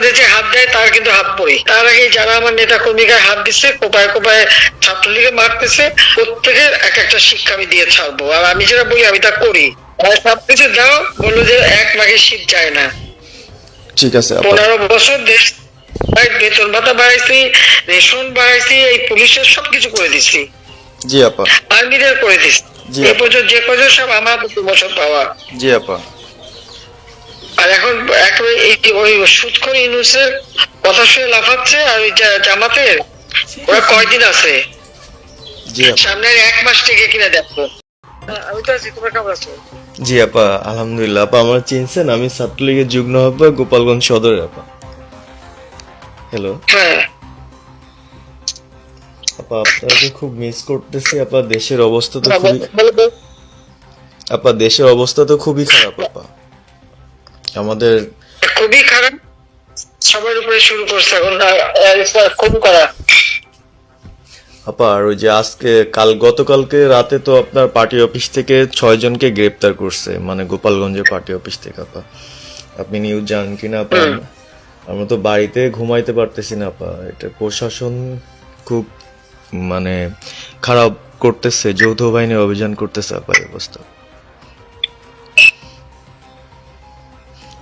যে হাত দেয় তার কিন্তু হাত পড়ে। তার আগে যারা আমার নেতা কর্মীকে হাত দিচ্ছে কোপায় কোপায় ছাত্রলীগে মারতেছে প্রত্যেকের এক একটা শিক্ষা আমি দিয়ে ছাড়বো। আর আমি যেটা বলি আমি তা করি। সবকিছু দাও বলল যে এক মাঘের শীত যায় না। ঠিক আছে পনেরো বছর দেশ বেতন ভাতা বাড়াইছি রেশন বাড়াইছি এই পুলিশের সবকিছু করে দিছি। জি আপা। আর্মিদের করে দিছি। এ পর্যন্ত যে কজন সব আমার প্রতি বছর পাওয়া। জি আপা। আর এখন একেবারে ওই সুৎখর ইউনুসের কথা শুনে লাফাচ্ছে আর ওই জামাতের ওরা কয়দিন আছে? সামনের এক মাস থেকে কিনা দেখো। আমি তো আছি তোমার কেমন আছো? জি আপা আলহামদুলিল্লাহ। আপা আমার চিনছেন আমি ছাত্রলীগের যুগ্ম আহ্বায়ক গোপালগঞ্জ সদরের আপা। হ্যালো হ্যাঁ। আপা আপনাকে খুব মিস করতেছি আপা দেশের অবস্থা তো খুবই। আপা দেশের অবস্থা তো খুবই খারাপ আপা। আমাদের খুবই খারাপ। সবার উপরে শুরু করছে এখন খুন করা। আপা ওই যে আজকে কাল গতকালকে রাতে তো আপনার পার্টি অফিস থেকে ছয় জনকে গ্রেপ্তার করছে মানে গোপালগঞ্জের পার্টি অফিস থেকে আপা। আপনি নিউজ জানেন কিনা আপা? আমরা তো বাড়িতে ঘুমাইতে পারতেছি না আপা। এটা প্রশাসন খুব মানে খারাপ করতেছে যৌথ বাহিনী অভিযান করতেছে আপা এই অবস্থা।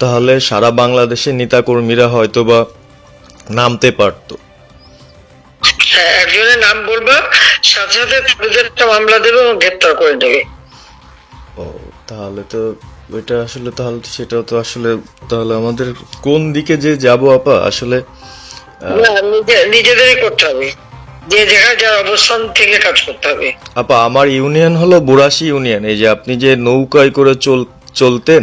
তাহলে সারা বাংলাদেশের নেতাকর্মীরা হয়তো বা নামতে পারতো। হ্যাঁ একজনের নাম বলবা সাথে সাথে তাদের একটা মামলা দেবে এবং গ্রেপ্তার করে নেবে। ও তাহলে তো ওইটা আসলে তাহলে তো সেটাও তো আসলে তাহলে আমাদের কোন দিকে যে যাব আপা? আসলে নিজেদেরই করতে হবে। যে যেখানে যার অবস্থান থেকে কাজ করতে হবে। আপা আমার ইউনিয়ন হলো বুড়াশি ইউনিয়ন। এই যে আপনি যে নৌকায় করে চল চলতেন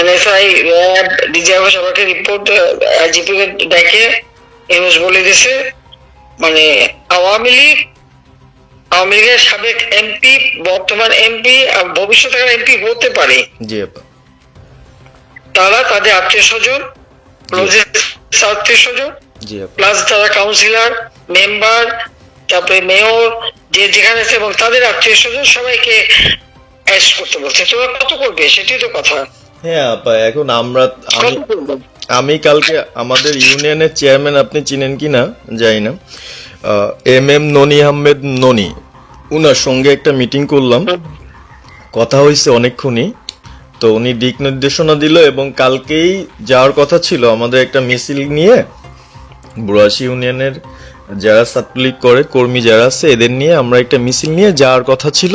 এনএসআই র্যাব ডিজিএফ সবাইকে রিপোর্ট আইজিপি কে ডেকে ইউনুস বলে দিছে। মানে আওয়ামী লীগ আওয়ামী লীগের সাবেক এমপি বর্তমান এমপি ভবিষ্যতে এমপি হতে পারে। জি তারা তাদের আত্মীয় স্বজন আত্মীয় স্বজন প্লাস যারা কাউন্সিলর মেম্বার তারপরে মেয়র যে যেখানে আছে এবং তাদের আত্মীয় স্বজন সবাইকে অ্যারেস্ট করতে বলছে। তোমরা কত করবে? সেটাই তো কথা। হ্যাঁ আপা, এখন আমরা আমি কালকে আমাদের ইউনিয়নের চেয়ারম্যান আপনি চিনেন কি না? জানি না। এম এম ননি আহমেদ ননি, উনার সঙ্গে একটা মিটিং করলাম। কথা হয়েছে অনেকক্ষণই। তো উনি দিক নির্দেশনা দিল এবং কালকেই যাওয়ার কথা ছিল আমাদের একটা মিছিল নিয়ে। বুড়াশি ইউনিয়নের যারা ছাত্রলীগ করে, কর্মী যারা আছে, এদের নিয়ে আমরা একটা মিছিল নিয়ে যাওয়ার কথা ছিল।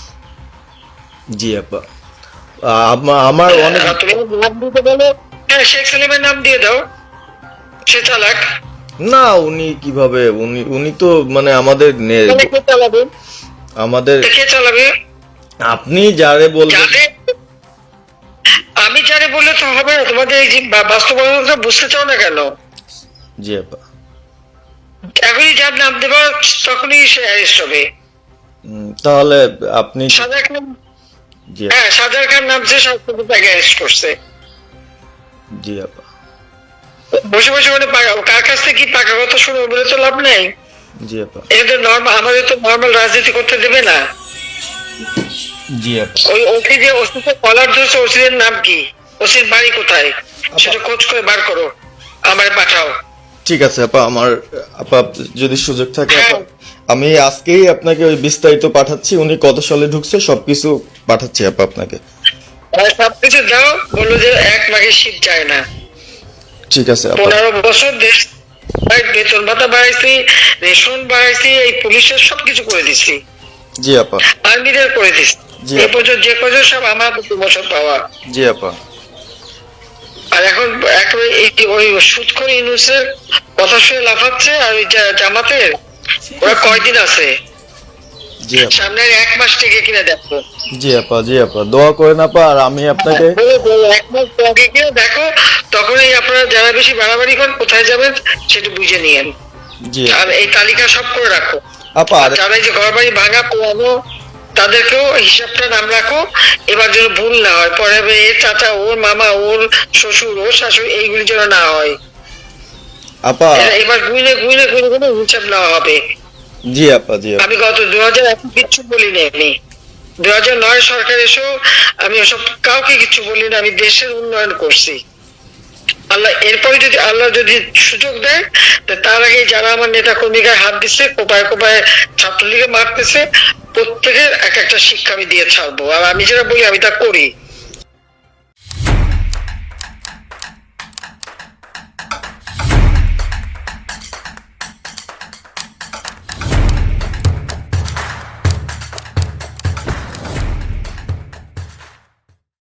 জি আপা। আমার অনেক নাম দিতে বলো হ্যাঁ শেখ সালিমের নাম দিয়ে দাও। সে চালাক। না উনি কীভাবে? উনি উনি তো মানে আমাদের নে- তাহলে কে চালাবে? আমাদের কে চালাবে? আপনি যারে বলবেন আমি যারে বললে তো হবে না। তোমাদের এই বাস্তবতা বুঝতে চাও না কেন? জি আপা। এখনই যার নাম দেবা তখনই সে অ্যারেস্ট হবে। তাহলে আপনি জি হ্যাঁ সাজার খান নামছে সব তাকে অ্যারেস্ট করছে। জি আপা। বসে বসে মানে কার কাছ থেকে কি পাকা কথা শুনে বলে তো লাভ নেই? জি আপা। এদের নর্মাল আমাদের তো নর্মাল রাজনীতি করতে দেবে না। জি আপা। ওই ওসি যে ওসিতে কলার ধরছে ওসিদের নাম কি? ওসির বাড়ি কোথায়? সেটা খোঁজ করে বার করো। আমার পাঠাও। ঠিক আছে আপা। আমার আপা যদি সুযোগ থাকে হ্যাঁ। আমি আজকেই আপনাকে ওই বিস্তারিত পাঠাচ্ছি উনি কত সালে ঢুকছে সবকিছু পাঠাচ্ছি আপা আপনাকে। সবকিছু দাও বলল যে এক মাঘে শীত যায় না। ঠিক আছে পনেরো বছর দেশ ভাই বেতন ভাতা বাড়াইছি রেশন বাড়াইছি এই পুলিশের সবকিছু করে দিছি। জি আপা আর্মিদের করে দিছি। জি। এই পর্যন্ত যে কজন সব আমার প্রতি বছর পাওয়া। জি আপা আর এখন একেবারে এই যে ওই সুদ করে ইউনুসের কথা শুনে লাফাচ্ছে আর ওই জামাতের ওরা কয়দিন আছে? জি আপা। সামনের এক মাস থেকে কিনা দেখো। জি আপা জি আপা। দোয়া করেন আপা আর আমি আপনাকে এক মাস আগে দেখো তখনই আপনারা যারা বেশি বাড়াবাড়ি করেন কোথায় যাবেন সেটা বুঝে নিয়েন। জি। আর এই তালিকা সব করে রাখো। আপা আর যারা এই যে ঘর বাড়ি ভাঙা পোড়ানো তাদেরকেও হিসাবটা নাম রাখো। এবার যেন ভুল না হয়। পরে এর চাচা ওর মামা ওর শ্বশুর ওর শাশুড়ি এইগুলি যেন না হয়। আপা। এবার হিসাব নেওয়া হবে। জি আপা জি আমি গত দু হাজার এক কিচ্ছু বলিনি আমি। দু হাজার নয় সরকার এসেও আমি ওসব কাউকে কিছু বলি না আমি দেশের উন্নয়ন করছি। আল্লাহ এরপরে যদি আল্লাহ যদি সুযোগ দেয় তো তার আগে যারা আমার নেতা কর্মীকে হাত দিচ্ছে কোপায় কোপায় ছাত্রলীগে মারতেছে প্রত্যেকের এক একটা শিক্ষা আমি দিয়ে ছাড়বো। আর আমি যেটা বলি আমি তা করি।